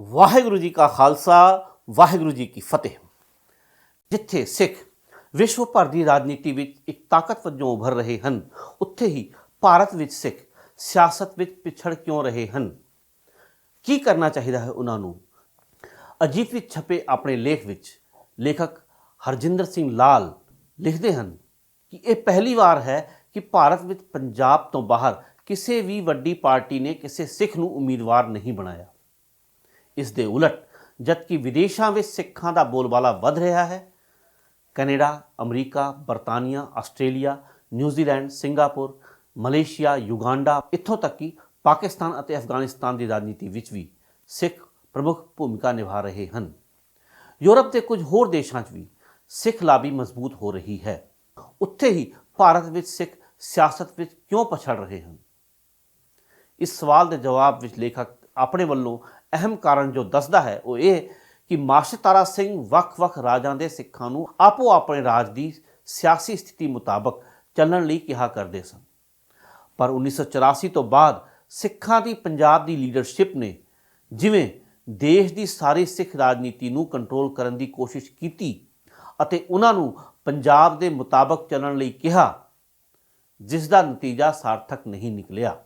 ਵਾਹਿਗੁਰੂ ਜੀ ਕਾ ਖਾਲਸਾ, ਵਾਹਿਗੁਰੂ ਜੀ ਕੀ ਫਤਿਹ। ਜਿੱਥੇ ਸਿੱਖ ਵਿਸ਼ਵ ਭਰ ਦੀ ਰਾਜਨੀਤੀ ਵਿੱਚ ਇੱਕ ਤਾਕਤ ਵਜੋਂ ਉਭਰ ਰਹੇ ਹਨ, ਉੱਥੇ ਹੀ ਭਾਰਤ ਵਿੱਚ ਸਿੱਖ ਸਿਆਸਤ ਵਿੱਚ ਪਿਛੜ ਕਿਉਂ ਰਹੇ ਹਨ? ਕੀ ਕਰਨਾ ਚਾਹੀਦਾ ਹੈ ਉਹਨਾਂ ਨੂੰ? ਅਜੀਤ ਵਿੱਚ ਛਪੇ ਆਪਣੇ ਲੇਖ ਵਿੱਚ ਲੇਖਕ ਹਰਜਿੰਦਰ ਸਿੰਘ ਲਾਲ ਲਿਖਦੇ ਹਨ ਕਿ ਇਹ ਪਹਿਲੀ ਵਾਰ ਹੈ ਕਿ ਭਾਰਤ ਵਿੱਚ ਪੰਜਾਬ ਤੋਂ ਬਾਹਰ ਕਿਸੇ ਵੀ ਵੱਡੀ ਪਾਰਟੀ ਨੇ ਕਿਸੇ ਸਿੱਖ ਨੂੰ ਉਮੀਦਵਾਰ ਨਹੀਂ ਬਣਾਇਆ। ਇਸ ਦੇ ਉਲਟ, ਜਦਕਿ ਵਿਦੇਸ਼ਾਂ ਵਿੱਚ ਸਿੱਖਾਂ ਦਾ ਬੋਲਬਾਲਾ ਵੱਧ ਰਿਹਾ ਹੈ, ਕੈਨੇਡਾ, ਅਮਰੀਕਾ, ਬਰਤਾਨੀਆ, Australia, New Zealand, Singapore, Malaysia, Uganda, ਇੱਥੋਂ ਤੱਕ ਕਿ ਪਾਕਿਸਤਾਨ ਅਤੇ ਅਫਗਾਨਿਸਤਾਨ ਦੀ ਰਾਜਨੀਤੀ ਵਿੱਚ ਵੀ ਸਿੱਖ ਪ੍ਰਮੁੱਖ ਭੂਮਿਕਾ ਨਿਭਾ ਰਹੇ ਹਨ। ਯੂਰਪ ਦੇ ਕੁਝ ਹੋਰ ਦੇਸ਼ਾਂ 'ਚ ਵੀ ਸਿੱਖ ਲਾਬੀ ਮਜ਼ਬੂਤ ਹੋ ਰਹੀ ਹੈ। ਉੱਥੇ ਹੀ ਭਾਰਤ ਵਿੱਚ ਸਿੱਖ ਸਿਆਸਤ ਵਿੱਚ ਕਿਉਂ ਪਛੜ ਰਹੇ ਹਨ? ਇਸ ਸਵਾਲ ਦੇ ਜਵਾਬ ਵਿੱਚ ਲੇਖਕ ਆਪਣੇ ਵੱਲੋਂ ਅਹਿਮ ਕਾਰਨ ਜੋ ਦੱਸਦਾ ਹੈ ਉਹ ਇਹ ਕਿ ਮਾਸਟਰ ਤਾਰਾ ਸਿੰਘ ਵੱਖ-ਵੱਖ ਰਾਜਾਂ ਦੇ ਸਿੱਖਾਂ ਨੂੰ ਆਪੋ ਆਪਣੇ ਰਾਜ ਦੀ ਸਿਆਸੀ ਸਥਿਤੀ ਮੁਤਾਬਕ ਚੱਲਣ ਲਈ ਕਿਹਾ ਕਰਦੇ ਸਨ। ਪਰ 1984 ਤੋਂ ਬਾਅਦ ਸਿੱਖਾਂ ਦੀ ਪੰਜਾਬ ਦੀ ਲੀਡਰਸ਼ਿਪ ਨੇ ਜਿਵੇਂ ਦੇਸ਼ ਦੀ ਸਾਰੀ ਸਿੱਖ ਰਾਜਨੀਤੀ ਨੂੰ ਕੰਟਰੋਲ ਕਰਨ ਦੀ ਕੋਸ਼ਿਸ਼ ਕੀਤੀ ਅਤੇ ਉਹਨਾਂ ਨੂੰ ਪੰਜਾਬ ਦੇ ਮੁਤਾਬਕ ਚੱਲਣ ਲਈ ਕਿਹਾ, ਜਿਸ ਦਾ ਨਤੀਜਾ ਸਾਰਥਕ ਨਹੀਂ ਨਿਕਲਿਆ।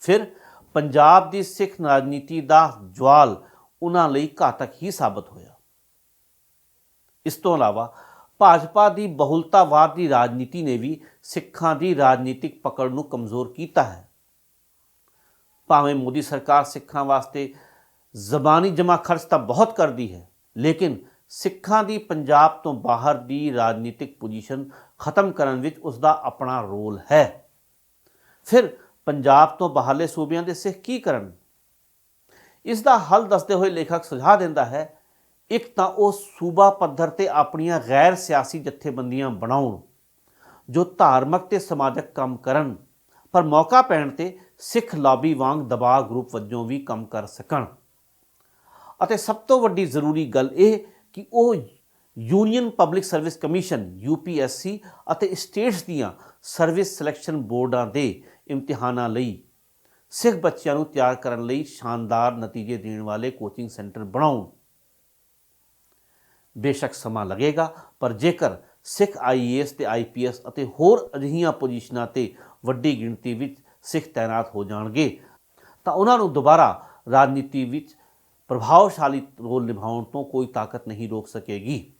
ਫਿਰ ਪੰਜਾਬ ਦੀ ਸਿੱਖ ਰਾਜਨੀਤੀ ਦਾ ਜਵਾਲ ਉਹਨਾਂ ਲਈ ਘਾਤਕ ਹੀ ਸਾਬਤ ਹੋਇਆ। ਇਸ ਤੋਂ ਇਲਾਵਾ ਭਾਜਪਾ ਦੀ ਬਹੁਲਤਾਵਾਦ ਦੀ ਰਾਜਨੀਤੀ ਨੇ ਵੀ ਸਿੱਖਾਂ ਦੀ ਰਾਜਨੀਤਿਕ ਪਕੜ ਨੂੰ ਕਮਜ਼ੋਰ ਕੀਤਾ ਹੈ। ਭਾਵੇਂ ਮੋਦੀ ਸਰਕਾਰ ਸਿੱਖਾਂ ਵਾਸਤੇ ਜ਼ਬਾਨੀ ਜਮਾ ਖਰਚ ਤਾਂ ਬਹੁਤ ਕਰਦੀ ਹੈ, ਲੇਕਿਨ ਸਿੱਖਾਂ ਦੀ ਪੰਜਾਬ ਤੋਂ ਬਾਹਰ ਦੀ ਰਾਜਨੀਤਿਕ ਪੋਜੀਸ਼ਨ ਖਤਮ ਕਰਨ ਵਿੱਚ ਉਸ ਦਾ ਆਪਣਾ ਰੋਲ ਹੈ। ਫਿਰ ਪੰਜਾਬ ਤੋਂ ਬਾਹਰਲੇ ਸੂਬਿਆਂ ਦੇ ਸਿੱਖ ਕੀ ਕਰਨ? ਇਸ ਦਾ ਹੱਲ ਦੱਸਦੇ ਹੋਏ ਲੇਖਕ ਸੁਝਾਅ ਦਿੰਦਾ ਹੈ, ਇੱਕ ਤਾਂ ਉਹ ਸੂਬਾ ਪੱਧਰ ਤੇ ਆਪਣੀਆਂ ਗੈਰ ਸਿਆਸੀ ਜਥੇਬੰਦੀਆਂ ਬਣਾਉਣ, ਜੋ ਧਾਰਮਿਕ ਤੇ ਸਮਾਜਿਕ ਕੰਮ ਕਰਨ, ਪਰ ਮੌਕਾ ਪੈਣ ਤੇ ਸਿੱਖ ਲਾਬੀ ਵਾਂਗ ਦਬਾਅ ਗਰੁੱਪ ਵਜੋਂ ਵੀ ਕੰਮ ਕਰ ਸਕਣ। ਅਤੇ ਸਭ ਤੋਂ ਵੱਡੀ ਜ਼ਰੂਰੀ ਗੱਲ ਇਹ ਕਿ ਉਹ union public service commission UPSC ਅਤੇ ਸਟੇਟਸ ਦੀਆਂ ਸਰਵਿਸ ਸਿਲੈਕਸ਼ਨ ਬੋਰਡਾਂ ਦੇ ਇਮਤਿਹਾਨਾਂ ਲਈ ਸਿੱਖ ਬੱਚਿਆਂ ਨੂੰ ਤਿਆਰ ਕਰਨ ਲਈ ਸ਼ਾਨਦਾਰ ਨਤੀਜੇ ਦੇਣ ਵਾਲੇ ਕੋਚਿੰਗ ਸੈਂਟਰ ਬਣਾਉਣ। ਬੇਸ਼ੱਕ ਸਮਾਂ ਲੱਗੇਗਾ, ਪਰ ਜੇਕਰ ਸਿੱਖ ਆਈਏਐਸ ਤੇ ਆਈਪੀਐਸ ਅਤੇ ਹੋਰ ਅਜਿਹੀਆਂ ਪੋਜੀਸ਼ਨਾਂ ਤੇ ਵੱਡੀ ਗਿਣਤੀ ਵਿੱਚ ਸਿੱਖ ਤਾਇਨਾਤ ਹੋ ਜਾਣਗੇ, ਤਾਂ ਉਹਨਾਂ ਨੂੰ ਦੁਬਾਰਾ ਰਾਜਨੀਤੀ ਵਿੱਚ ਪ੍ਰਭਾਵਸ਼ਾਲੀ ਰੋਲ ਨਿਭਾਉਣ ਤੋਂ ਕੋਈ ਤਾਕਤ ਨਹੀਂ ਰੋਕ ਸਕੇਗੀ।